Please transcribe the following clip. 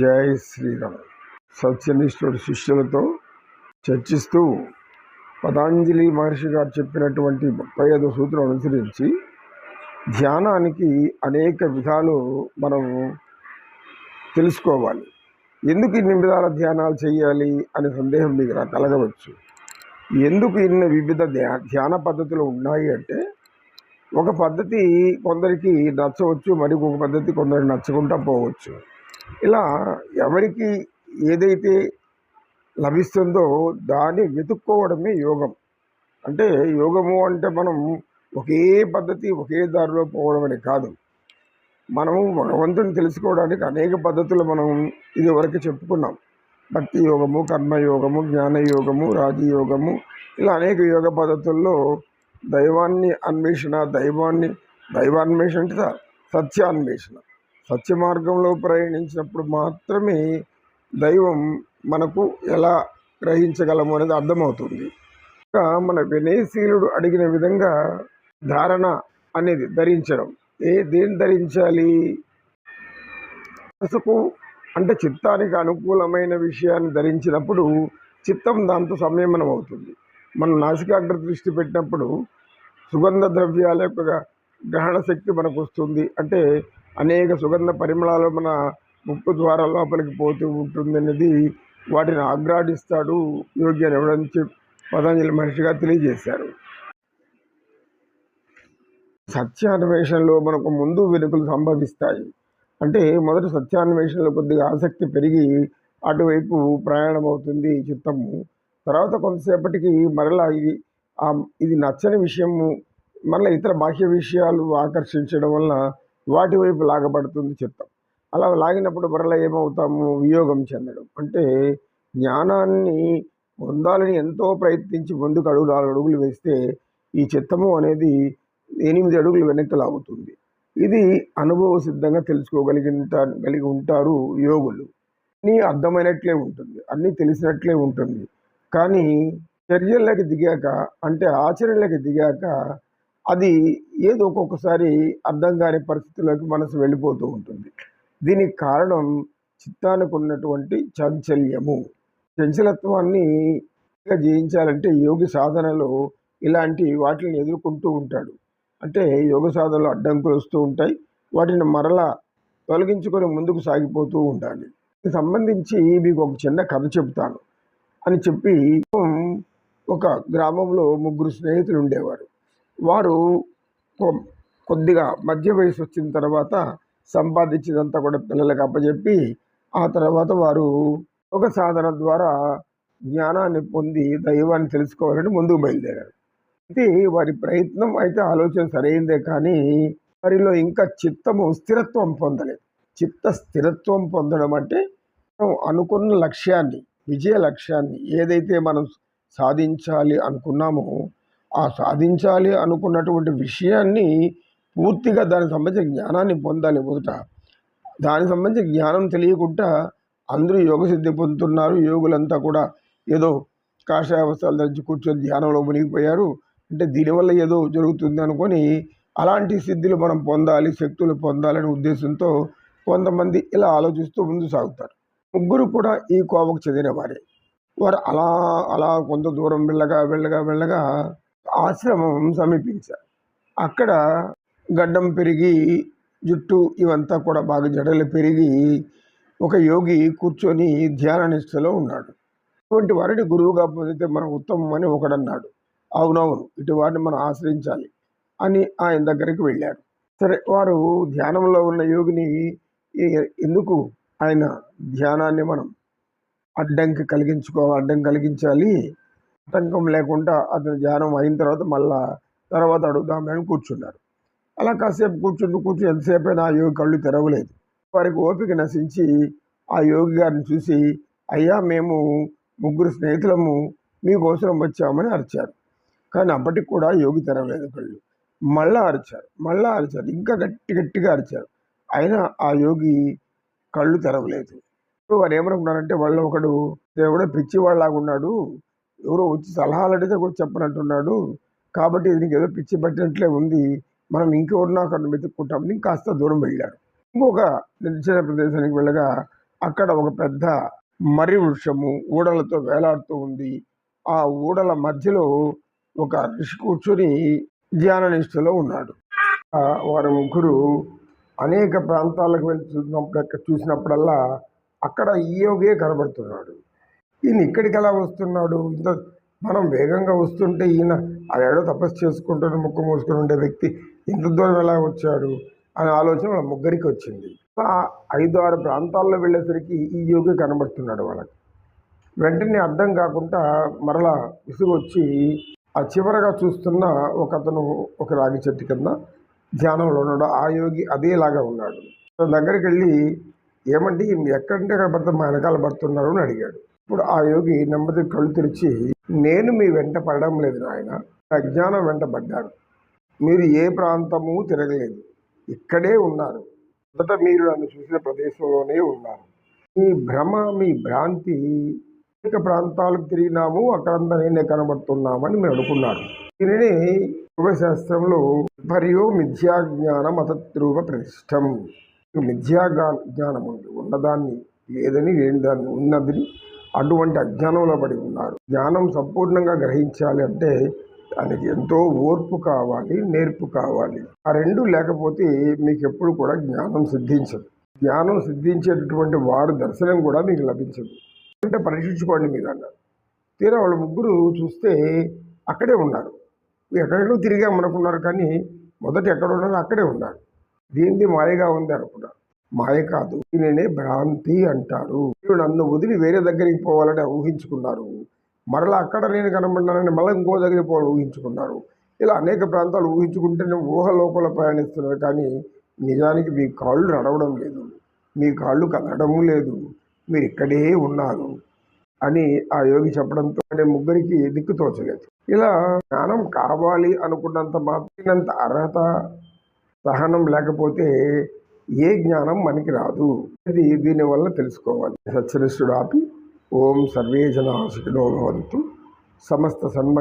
జై శ్రీరామ్. సత్యనిష్ఠుడు శిష్యులతో చర్చిస్తూ పతాంజలి మహర్షి గారు చెప్పినటువంటి ముప్పై ఐదు సూత్రం అనుసరించి ధ్యానానికి అనేక విధాలు మనం తెలుసుకోవాలి. ఎందుకు ఇన్ని విధాల ధ్యానాలు చేయాలి అనే సందేహం మీకు నాకు కలగవచ్చు. ఎందుకు ఇన్ని వివిధ ధ్యా ధ్యాన పద్ధతులు ఉన్నాయి అంటే ఒక పద్ధతి కొందరికి నచ్చవచ్చు మరి ఒక పద్ధతి కొందరికి నచ్చకుండా పోవచ్చు. ఇలా ఎవరికి ఏదైతే లభిస్తుందో దాన్ని వెతుక్కోవడమే యోగం. అంటే యోగము అంటే మనం ఒకే పద్ధతి ఒకే దారిలో పోవడం అని కాదు. మనం భగవంతుని తెలుసుకోవడానికి అనేక పద్ధతులు మనం ఇదివరకు చెప్పుకున్నాం. భక్తి యోగము కర్మయోగము జ్ఞానయోగము రాజయోగము ఇలా అనేక యోగ పద్ధతుల్లో దైవాన్ని అన్వేషణ దైవాన్ని దైవాన్వేషణ అంటే స- సత్యాన్వేషణ. సత్య మార్గంలో ప్రయాణించినప్పుడు మాత్రమే దైవం మనకు ఎలా గ్రహించగలము అనేది అర్థమవుతుంది. ఇంకా మన వినయశీలుడు అడిగిన విధంగా ధారణ అనేది ధరించడం. ఏ దేని ధరించాలి? మనసుకు అంటే చిత్తానికి అనుకూలమైన విషయాన్ని ధరించినప్పుడు చిత్తం దాంతో సంయమనం అవుతుంది. మనం నాసికాగ్ర దృష్టి పెట్టినప్పుడు సుగంధ ద్రవ్యాల యొక్క గ్రహణ శక్తి మనకు వస్తుంది. అంటే అనేక సుగంధ పరిమళాలు మన ముక్కు ద్వారా లోపలికి పోతూ ఉంటుంది అనేది వాటిని ఆగ్రాడిస్తాడు యోగి అని ఎవడని పతంజలి మహర్షిగా తెలియజేశారు. సత్యాన్వేషణలో మనకు ముందు వెనుకలు సంభవిస్తాయి. అంటే మొదట సత్యాన్వేషణలో కొద్దిగా ఆసక్తి పెరిగి అటువైపు ప్రయాణం అవుతుంది చిత్తము. తర్వాత కొంతసేపటికి మరలా ఇది ఇది నచ్చని విషయము మరలా ఇతర బాహ్య విషయాలు ఆకర్షించడం వలన వాటి వైపు లాగబడుతుంది చిత్తం. అలా లాగినప్పుడు మరలా ఏమవుతాము? వియోగం చెందడం. అంటే జ్ఞానాన్ని పొందాలని ఎంతో ప్రయత్నించి ముందుకు అడుగు నాలుగు అడుగులు వేస్తే ఈ చిత్తము అనేది ఎనిమిది అడుగులు వెనక్కి లాగుతుంది. ఇది అనుభవ సిద్ధంగా తెలుసుకోగలిగిన కలిగి ఉంటారు యోగులు. అన్నీ అర్థమైనట్లే ఉంటుంది. అన్నీ తెలిసినట్లే ఉంటుంది. కానీ చర్యల్లోకి దిగాక అంటే ఆచరణలోకి దిగాక అది ఏదో ఒక్కొక్కసారి అర్థం కాని పరిస్థితుల్లోకి మనసు వెళ్ళిపోతూ ఉంటుంది. దీనికి కారణం చిత్తానికి ఉన్నటువంటి చాంచల్యము. చంచలత్వాన్ని జయించాలంటే యోగి సాధనలో ఇలాంటి వాటిని ఎదుర్కొంటూ ఉంటాడు. అంటే యోగ సాధనలో అడ్డంకులు వస్తూ ఉంటాయి. వాటిని మరలా తొలగించుకొని ముందుకు సాగిపోతూ ఉండాలి. దీనికి సంబంధించి మీకు ఒక చిన్న కథ చెబుతాను. అని చెప్పి ఒక గ్రామంలో ముగ్గురు స్నేహితులు ఉండేవారు. వారు కొ- కొద్దిగా మధ్య వయసు వచ్చిన తర్వాత సంపాదించినంతా కూడా పిల్లలకు అప్పచెప్పి ఆ తర్వాత వారు ఒక సాధన ద్వారా జ్ఞానాన్ని పొంది దైవాన్ని తెలుసుకోవాలని ముందుకు బయలుదేరారు. అయితే వారి ప్రయత్నం అయితే ఆలోచన సరైందే కానీ వారిలో ఇంకా చిత్తము స్థిరత్వం పొందలేదు. చిత్త స్థిరత్వం పొందడం అంటే అనుకున్న లక్ష్యాన్ని విజయ లక్ష్యాన్ని ఏదైతే మనం సాధించాలి అనుకున్నామో ఆ సాధించాలి అనుకున్నటువంటి విషయాన్ని పూర్తిగా దానికి సంబంధించిన జ్ఞానాన్ని పొందాలి మొదట. దానికి సంబంధించిన జ్ఞానం తెలియకుండా అందరూ యోగ సిద్ధి పొందుతున్నారు. యోగులంతా కూడా ఏదో కాషాయ వస్త్రాలు ధరించి కూర్చొని ధ్యానంలో మునిగిపోయారు. అంటే దీనివల్ల ఏదో జరుగుతుంది అనుకొని అలాంటి సిద్ధులు మనం పొందాలి శక్తులు పొందాలనే ఉద్దేశంతో కొంతమంది ఇలా ఆలోచిస్తూ ముందు సాగుతారు. ముగ్గురు కూడా ఈ కోవకు చెందిన వారే వారు అలా అలా కొంత దూరం వెళ్ళగా వెళ్ళగా వెళ్ళగా ఆశ్రమం సమీపించారు. అక్కడ గడ్డం పెరిగి జుట్టు ఇవంతా కూడా బాగా జడలు పెరిగి ఒక యోగి కూర్చొని ధ్యాన నిష్టలో ఉన్నాడు. ఇటువంటి వారిని గురువుగా పొందితే మనం ఉత్తమం అని ఒకడన్నాడు. అవునవును ఇటు వారిని మనం ఆశ్రయించాలి అని ఆయన దగ్గరికి వెళ్ళారు సరే వారు ధ్యానంలో ఉన్న యోగిని ఎందుకు ఆయన ధ్యానాన్ని మనం అడ్డంకి కలిగించుకోవాలి అడ్డం కలిగించాలి. ఆటంకం లేకుండా అతని ధ్యానం అయిన తర్వాత మళ్ళా తర్వాత అడుగుదామని కూర్చున్నారు. అలా కాసేపు కూర్చుంటూ కూర్చుని ఎంతసేపు అయినా ఆ యోగి కళ్ళు తెరవలేదు. వారికి ఓపిక నశించి ఆ యోగి గారిని చూసి అయ్యా మేము ముగ్గురు స్నేహితులము మీకోసం వచ్చామని అరిచారు. కానీ అప్పటికి కూడా యోగి తెరవలేదు కళ్ళు. మళ్ళా అరిచారు మళ్ళా అరిచారు ఇంకా గట్టి గట్టిగా అరిచారు. అయినా ఆ యోగి కళ్ళు తెరవలేదు. వారు ఏమనుకున్నారంటే వాళ్ళు ఒకడు దేవుడే పిచ్చివాళ్ళలాగా ఉన్నాడు. ఎవరో వచ్చి సలహాలు అడిగితే కూడా చెప్పనట్టున్నాడు. కాబట్టి దీనికి ఏదో పిచ్చి పట్టినట్లే ఉంది. మనం ఇంకెవరినో అక్కడ వెతుక్కుంటామని కాస్త దూరం వెళ్ళాడు. ఇంకొక నిర్జన ప్రదేశానికి వెళ్ళగా అక్కడ ఒక పెద్ద మర్రి వృక్షము ఊడలతో వేలాడుతూ ఉంది. ఆ ఊడల మధ్యలో ఒక ఋషి కూర్చొని ధ్యాన నిష్ఠలో ఉన్నాడు. ఆ వారి ముగ్గురు అనేక ప్రాంతాలకు వెళ్ళి చూసినప్పుడు చూసినప్పుడల్లా అక్కడ ఈ యోగే కనబడుతున్నాడు. ఈయన ఇక్కడికి ఎలా వస్తున్నాడు? ఇంత మనం వేగంగా వస్తుంటే ఈయన ఆడేడో తపస్సు చేసుకుంటున్న ముక్కు మూసుకుని ఉండే వ్యక్తి ఇంత దూరం ఎలా వచ్చాడు? అనే ఆలోచన వాళ్ళ ముగ్గురికి వచ్చింది. ఐదు ఆరు ప్రాంతాల్లో వెళ్ళేసరికి ఈ యోగి కనబడుతున్నాడు వాళ్ళకి. వెంటనే అర్థం కాకుండా మరలా విసుగొచ్చి ఆ చివరగా చూస్తున్న ఒక అతను ఒక రాగి చెట్టు కింద ధ్యానంలో ఉన్నాడు ఆ యోగి అదేలాగా ఉన్నాడు. తన దగ్గరికి వెళ్ళి ఏమంటే ఎక్కడంటే అక్కడ పడుతున్న మా వెనకాల పడుతున్నారు? అని అడిగాడు. ఇప్పుడు ఆ యోగి నెమ్మది కళ్ళు తెరిచి నేను మీ వెంట పడడం లేదు నాయన అజ్ఞానం వెంట పడ్డాను. మీరు ఏ ప్రాంతము తిరగలేదు. ఇక్కడే ఉన్నారు. మొదట మీరు నన్ను చూసిన ప్రదేశంలోనే ఉన్నారు. మీ భ్రమ మీ భ్రాంతి అనేక ప్రాంతాలకు తిరిగినాము అక్కడంతా నేనే కనబడుతున్నామని మీరు అనుకున్నారు. దీనిని శివశాస్త్రంలో మరియు మిథ్యాజ్ఞాన జ్ఞానం ప్రతిష్టం. మిథ్యా జ్ఞానం ఉంది ఉన్నదాన్ని లేదని లేని దాన్ని ఉన్నదని అటువంటి అజ్ఞానంలో పడి ఉన్నారు. జ్ఞానం సంపూర్ణంగా గ్రహించాలి అంటే దానికి ఎంతో ఓర్పు కావాలి నేర్పు కావాలి. ఆ రెండు లేకపోతే మీకు ఎప్పుడు కూడా జ్ఞానం సిద్ధించదు. జ్ఞానం సిద్ధించేటటువంటి వారు దర్శనం కూడా మీకు లభించదు. అంటే పరీక్షించుకోండి మీరు అన్నారు తీరా వాళ్ళ ముగ్గురు చూస్తే అక్కడే ఉన్నారు. ఎక్కడెక్కడో తిరిగామనుకున్నారు కానీ మొదట ఎక్కడ ఉన్నారో అక్కడే ఉన్నారు. దీన్ని మాయగా ఉంది అనుకున్నారు మాయ కాదు దీనినే భ్రాంతి అంటారు. మీరు నన్ను వదిలి వేరే దగ్గరికి పోవాలని ఊహించుకున్నారు. మరలా అక్కడ నేను కనబడినానని మళ్ళీ ఇంకో దగ్గరికి పోవాలని ఊహించుకున్నారు. ఇలా అనేక ప్రాంతాలు ఊహించుకుంటేనే ఊహ లోపల ప్రయాణిస్తున్నారు కానీ నిజానికి మీ కాళ్ళు నడవడం లేదు. మీ కాళ్ళు కదలడము లేదు. మీరు ఇక్కడే ఉన్నారు అని ఆ యోగి చెప్పడంతో ముగ్గురికి దిక్కు తోచలేదు. ఇలా జ్ఞానం కావాలి అనుకున్నంత మాత్రమంత అర్హత సహనం లేకపోతే ఏ జ్ఞానం మనకి రాదు ఇది దీనివల్ల తెలుసుకోవాలి. సత్యనిష్ఠుడు ఆపి ఓం సర్వే జనా సుఖినో భవంతు. సమస్త సన్మంగ